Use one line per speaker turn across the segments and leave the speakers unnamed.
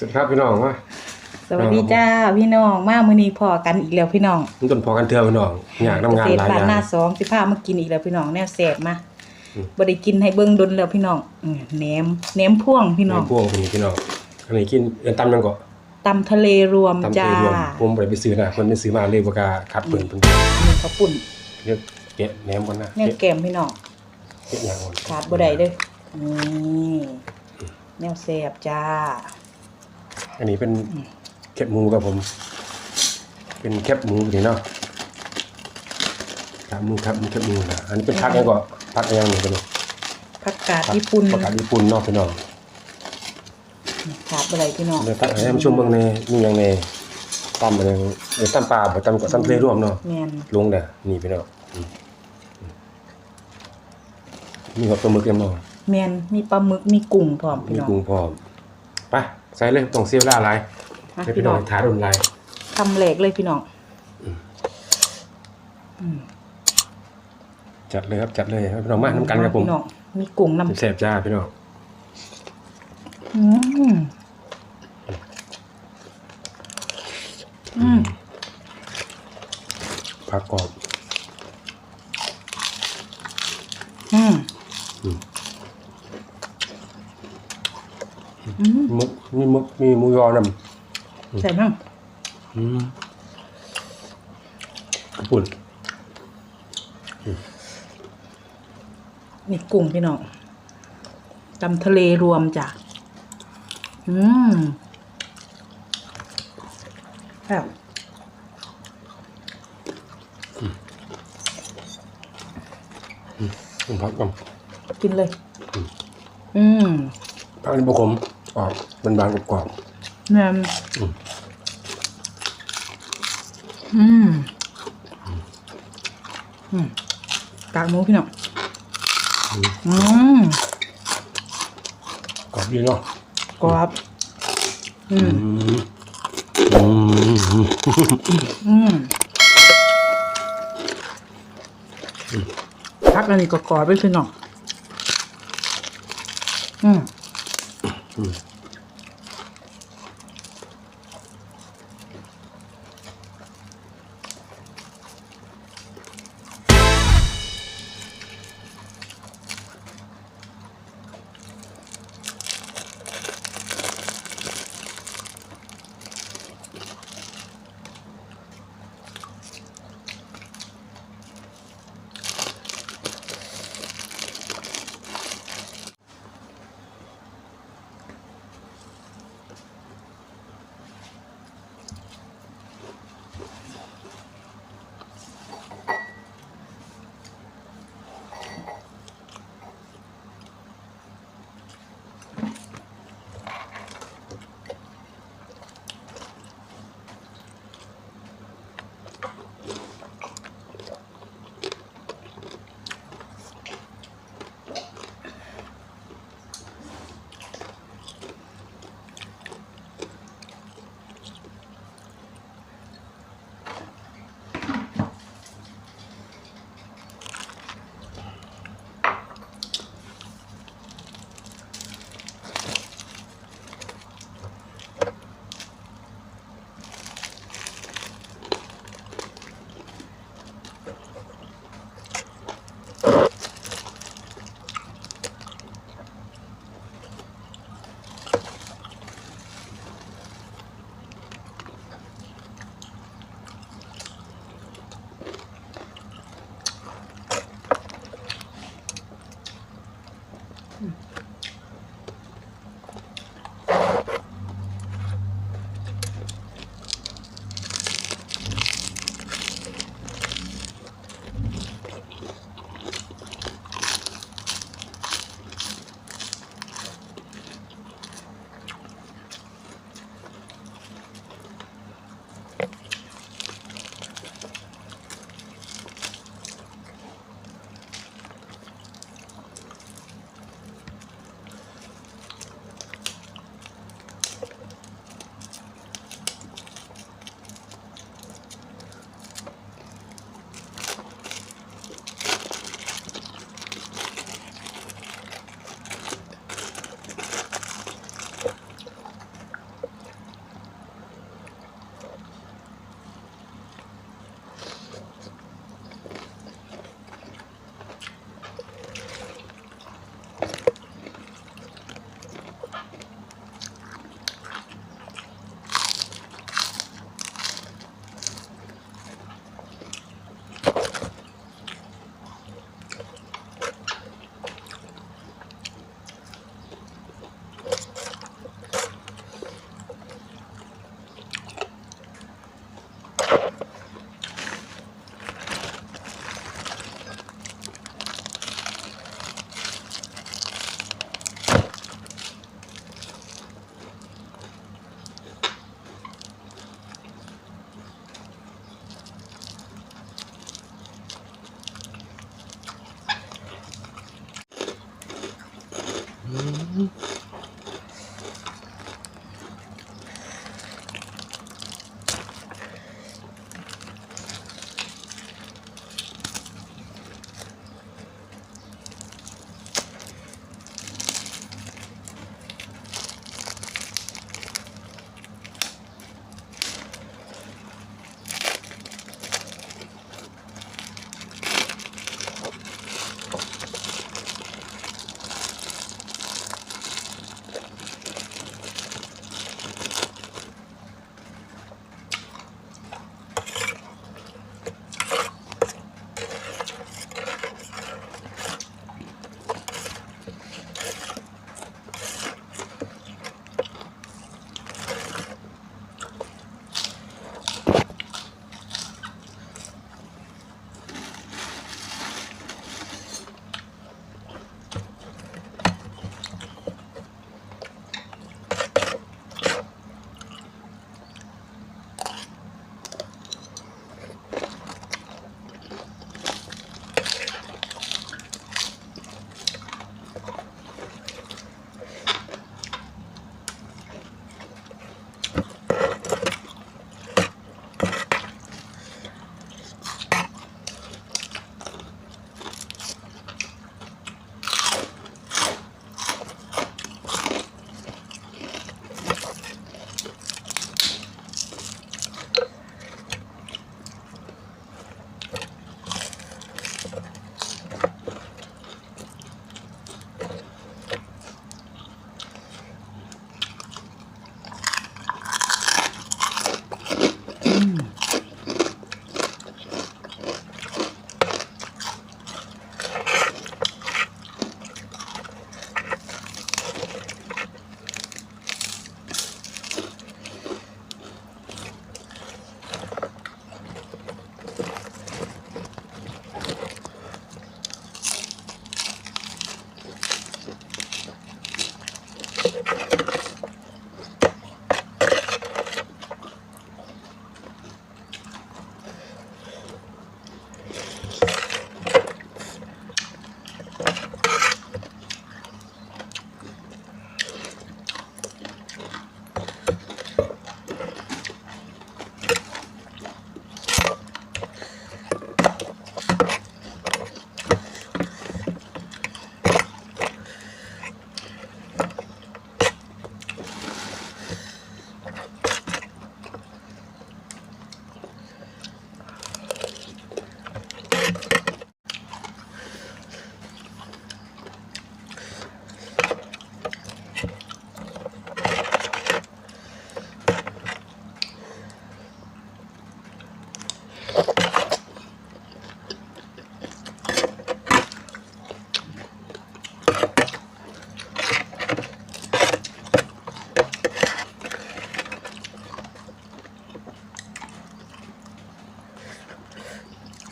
สวัสดีครับพี่น้องว่า
สวัสดีจ้าพี่น้องมามื้อนี้พอกันอีกแล้วพี่น้อง
มันต้นพอกันเทื่อพี่น้องอยากทำงาน
เกษต
ห
ร
ลาย
บ้า
อนย่าง
หน้าสองสิพามากินอีกแล้วพี่น้องแนวแซ่บมา
อืม
บ่ได้กินให้เบิ่งดนแล้วพี่น้องอืมแหนมแหนมพ่วงพี่น้อง
ในพวงคนนี้พี่น้องอันนี้กินเอิ้นตำยังก็
ตำทะเลรวม
ตำ
จ้า
เอรวมผมบ่ได้ไปซื้อนะเพิ่นไปซื้อมาเลยบ่กล้าคัดเพิ่นเพิ่น
นี่ข้าวปุ่น
เรียกแกะแหนมก่อนนะ
แนว
แกะ
แกมพี่น้อง
แกะหยังก่อน
ขาดบ่ได้เด้อนี่แนวแซ่บจ้า
อันนี้เป็นแคบหมูครับผม เป็นแคบหมูนี่เนาะครับหมูครับหมูแคบหมูนะอันนี้เป็นผักยังก็ผักยังนี่กันเนาะ
ผักกาดญี่ปุ่น
ผักกาดญี่ปุ่นเนาะพี่น้อง
ขาดบ่ได้พี่น้อง
เดี๋ยวตักให้มาชมเบิ่งในมีหยังในตำอะไรเดี๋ยวตำปลาบ่ตำก็ตำทะเลรวมเนาะ
แม่น
ลงเด้อนี่พี่น้องอืมอืมมีกับปลาหมึกยังเนาะ
แม่นมีปลาหมึกมีกุ้งพร้อมพี่
มี
น้อง
กุ้งพร้อมไป ใส่เลยต้องเสียเวลาหลาย
มา
ให้
พี่
พี่น้
น้
อ
องง
ทานอุ่นหลาย
ทำแหลกเลยพี่น้องอืม
จัดเลยครับจัดเลยให้พี่น้องมาน้ำกันครับผม
พี่น้องมีกุ้งน้ำ
แซ่บๆจ้าพี่น้อง
อืมอืม
ผักกรอบ
อืม
อืม
อืม
มึก มีมึกมีหมูยอนำ
ใส่มั่ง
อืมกระปุ่น
นี่กุ้งพี่น้องตำทะเลรวมจ้ะ อืมแบบ
เป็นผักกรอบ
กินเลย อืม
ผักนี่บุคม ออกเป็นบางกรอบ
แม่น
อืม
อืม อืมกากหมูพี่น้องอืม
ๆกรอบดีเนาะ
กรอบ อื
อื
ม
มอืม
อืมพักอันนี้ก็กรอบไปพี่น้องอืม
อ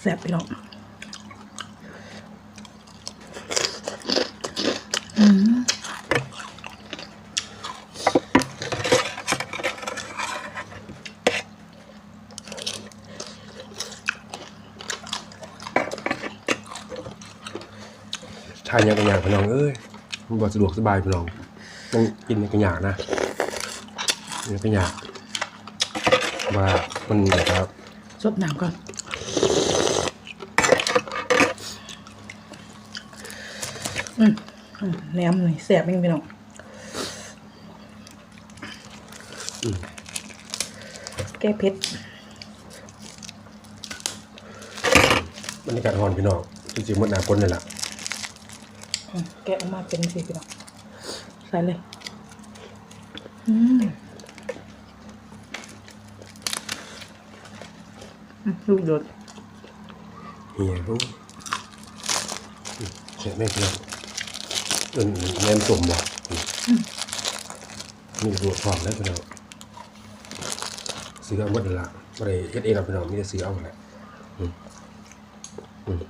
แซ่บพี่น้องอืม
ทานยังกันอย่างพี่น้องเอ้ยมันบ่สะดวกสบายพี่น้องต้องกินในกันอย่างนะกินในกันอย่างว่ามันแบบว่า
ซดน้ำก่อนอืมอืม แหนมเลยแซ่บจริงพี่น้องแก้เผ็ด
บรรยากาศร้อนพี่น้องจริงๆมันหนาคนเลยล่ะ
อืมแกะออกมาเป็นสิพี่น้องใส่เลยอืมอืมลูกโดด
เฮียรู้เสียแม่พี่น้องเอินแม่นสมบ่มีตัวฟอมแล้วพี่น้องซื้อเอาหมดละไม่ได้เฮ็ดเองหรอกพี่น้องมีแต่ซื้อเอาแหละอืมอืม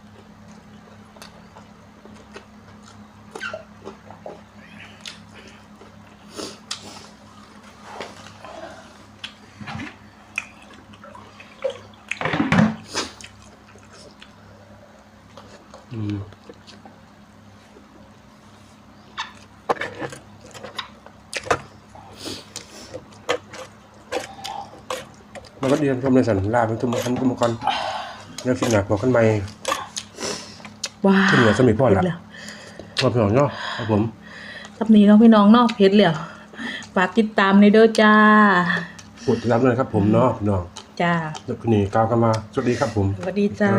มันก็เดียนชมในสันลาเป็นตุ้มคันตุ้มกันแล้วคิดหนักบอกกันใหม่
ว้า
ขึ้นเหนือสมิพ่อละ
เผ็ดแล้ว
พอพี่น้องเนาะครับผม
ซับนี้เน้องพี่น้องเนอกเพชรแล้วฝากติดตามในเด้อจ้า
กดรับเลยครับผมเนาะพี่น้อง
จ้า
เดี๋ยวคืนนี้กล่าวกันมาสวัสดีครับผม
สวัสดีจ้า